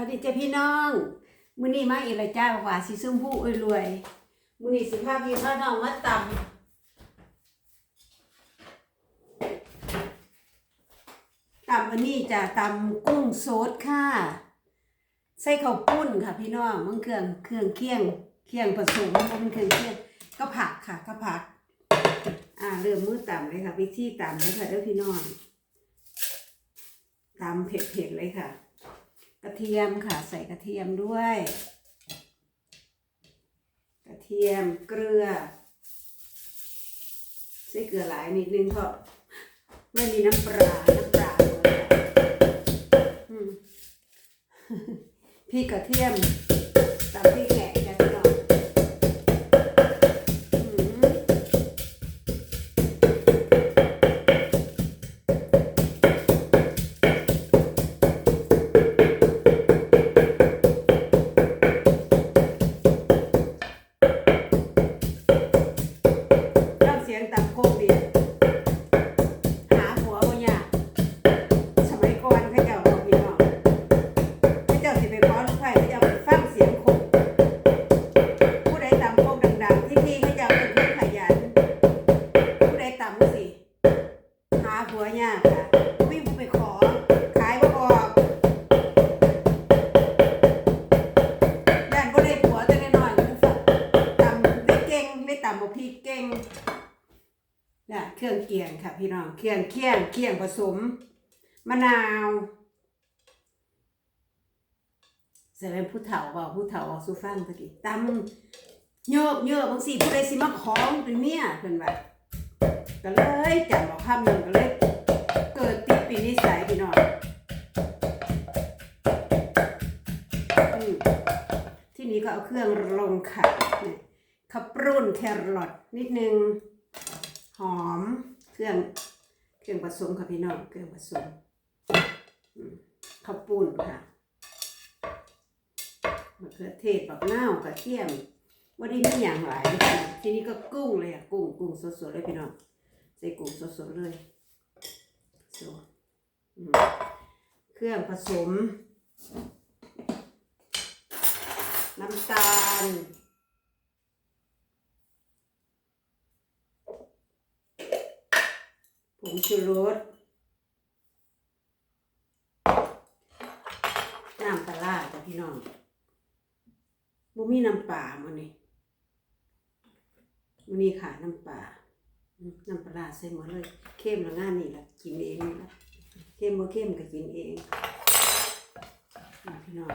วัสดีเจ้าพี่น้องมื้อนี้มาอีล้วจ้าบอกว่าสิซุ่มผู้อ้ยรวยมื้อนี้สิพาพี่พาน้องมาตำตำอันนี้จะตำกุ้งสดค่ะ ใส่ข้าวปุ้นค่ะ พี่น้องมันเครื่องเครื่องเคียงเคียงผสมมันเครื่องเคียงก็ผักค่ะก็ผัก อ่าเริ่มมือตำเลยค่ะวิธีตำเลยค่ะเด้อพี่น้องตำเผ็ดๆเลยค่ะ กระเทียมค่ะ ใส่กระเทียมด้วย กระเทียมเกลือใส่เกลือหลายนิดนึงเพราะไม่มีน้ำปลาน้ำปลาเลยพริกกระเทียม หาหัวยากค่ะวิ่งไปขอ ขายบ่ออกย่านบ่ได้ผัวแต่น้อยๆมันสักตำได้เก่งได้ตำบกพริกเก่งน่ะเครื่องเคียงค่ะ พี่น้องเครื่องเคียงเคียงผสม มะนาวใส่เป็นผู้เฒ่าเปล่าผู้เฒ่าเอาสู้ฟังตะกี้ตำโยกโยกบางสิผู้ใดสิมาของเป็นเมียเพิ่นว่า ก็เลยจำบอกคำหนึ่งก็เลยเกิดติดปีนิสัยพี่น้องที่นี้ก็เอาเครื่องลงไข่เนี่ยขับปรุนแครอทนิดนึง หอมเครื่องเครื่องผสมค่ะพี่น้องเครื่องผสมข้าวปุ้นค่ะมะเขือเทศบักนากระเทียมวันนี้มีอย่างหลายทีนี้ก็กุ้งเลยอะกุ้งกุ้งสดๆเลยพี่น้อง ใส่กุ้งสดๆเลยสดเครื่องผสม น้ำตาลผงชูรสน้ำปลาจ้ะพี่น้องบ่มีน้ำปลามันนี่มันนี่ค่ะน้ำปลา น้ำปลาใส่หมดเลยเข้มแล้วงานนี่ละกินเองนี่ละเข้มบ่เข้มก็กินเองพี่น้อง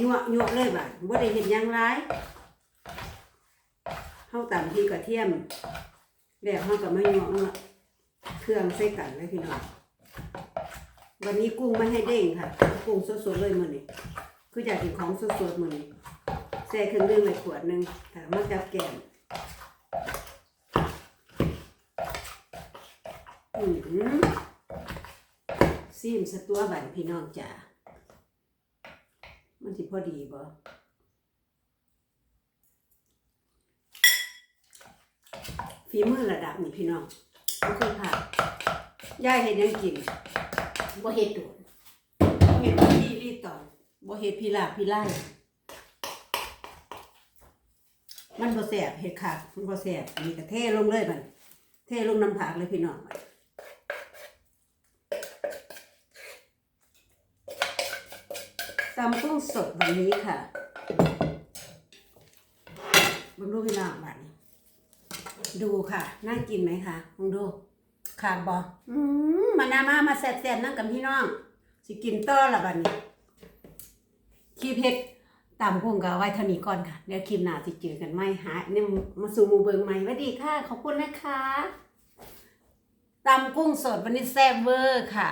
ยั่วยั่วเลยบ่ะบ่ได้เห็นยังไรเฮาตำที่กระเทียมแล้วเฮาก็มายั่วเอาเครื่องใส่กันเลยพี่น้องวันนี้กุ้งไม่ให้เด้งค่ะ กุ้งสดๆเลยมือนี้คืออยากกินของสดๆมือนี้ใส่เครื่องดื่มไปขวดหนึงค่ะมาจับแกมอือหือซีมสะตัวบันพี่น้องจ้ามันสิพอดีบ่ฝีมือระดับนี่พี่น้องบ่เคยผ่านยายเฮ็ดหยังกินบ่เฮ็ดโดนบ่เฮ็ดพี่รีตอนบ่เฮ็ดพี่ลาบพี่ไล่ มันบ่แซ่บเฮ็ดคักมันบ่แซ่บนี่ก็เทลงเลยบัดเทลงน้ำผักเลยพี่น้องตำกุ้งสดวันนี้ค่ะบังดูพี่น้องบัดนี้ ดูค่ะ น่ากินไหมคะลองดูขางบออืมมานามามาแซ่บๆนั่งกับพี่น้อง สิกินต่อละบัดนี้คีเพชร ตามพงก็เอาไว้เท่านี้ก่อนค่ะเดี๋ยวคลิปหน้าสิเจอกันไหมหาเนี่ยมาสู่มูเบิงใหม่สวัสดีค่ะ ขอบคุณนะคะตำกุ้งสดวันนี้แซ่บเวอร์ค่ะ